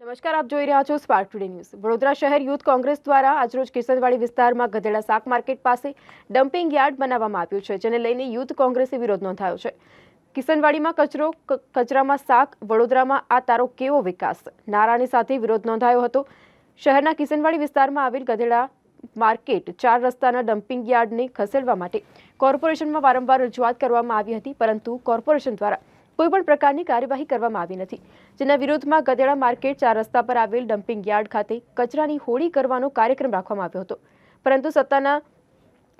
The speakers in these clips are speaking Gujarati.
નમસ્કાર, આપ જોઈ રહ્યા છો સ્પાર્ક ટુડે ન્યૂઝ વડોદરા શહેર યુથ કોંગ્રેસ દ્વારા આજરોજ કિશનવાડી વિસ્તારમાં ગધેડા શાક માર્કેટ પાસે ડમ્પિંગ યાર્ડ બનાવવામાં આવ્યું છે, જેને લઈને યુથ કોંગ્રેસે વિરોધ નોંધાયો છે. કિશનવાડીમાં કચરો કચરામાં શાક, વડોદરામાં આ તારો કેવો વિકાસ? નારાની સાથે વિરોધ નોંધાયો હતો. શહેરના કિશનવાડી વિસ્તારમાં આવેલ ગધેડા માર્કેટ ચાર રસ્તાના ડમ્પિંગ યાર્ડને ખસેડવા માટે કોર્પોરેશનમાં વારંવાર રજૂઆત કરવામાં આવી હતી, પરંતુ કોર્પોરેશન દ્વારા કોઈપણ પ્રકારની કાર્યવાહી કરવામાં આવી નથી. જેના વિરોધમાં ગધેડા માર્કેટ ચાર રસ્તા પર આવેલ ડમ્પિંગ યાર્ડ ખાતે કચરાની હોળી કરવાનો કાર્યક્રમ રાખવામાં આવ્યો હતો. પરંતુ સત્તાના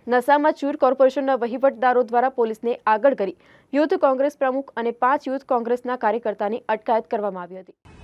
નશામાં ચૂર કોર્પોરેશનના વહીવટદારો દ્વારા પોલીસને આગળ કરી યુથ કોંગ્રેસ પ્રમુખ અને પાંચ યુથ કોંગ્રેસના કાર્યકર્તાની અટકાયત કરવામાં આવી હતી.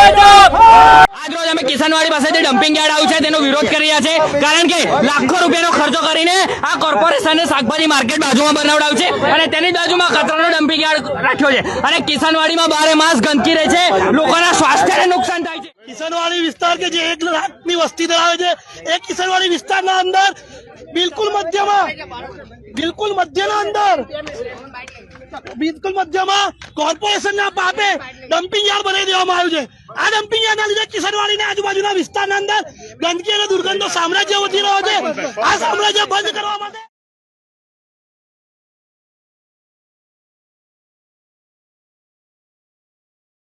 આજરોજ અમે કિશનવાડી પાસેથી ડમ્પિંગ યાર્ડ આવ્યું છે, તેનો વિરોધ કરી રહ્યા છે. કારણ કે લાખો રૂપિયાનો ખર્ચો કરીને આ કોર્પોરેશને શાકભાજી માર્કેટ બાજુમાં બનાવડાવ્યું છે અને તેની બાજુમાં કચરાનો ડમ્પિંગ યાર્ડ રાખ્યો છે. અને કિશનવાડીમાં બારે માસ ગંદકી રહે છે. લોકોના સ્વાસ્થ્યને નુકસાન થાય છે. કિશનવાડી વિસ્તાર કે જે એક લાખની વસ્તી ધરાવે છે, એ કિશનવાડી વિસ્તારના અંદર બિલકુલ મધ્યમાં, બિલકુલ મધ્યના અંદર બિલકુલ મધ્યમાં કોર્પોરેશનના પાપે ડમ્પિંગ યાર્ડ બનાવી દેવામાં આવ્યું છે. આ ડમ્પિંગ યાર્ડના લીધે કિશનવાડીના આજુબાજુના વિસ્તારના અંદર ગંદકી અને દુર્ગંધનો સામ્રાજ્ય વધી રહ્યો છે. આ સામ્રાજ્ય બંધ કરવા માટે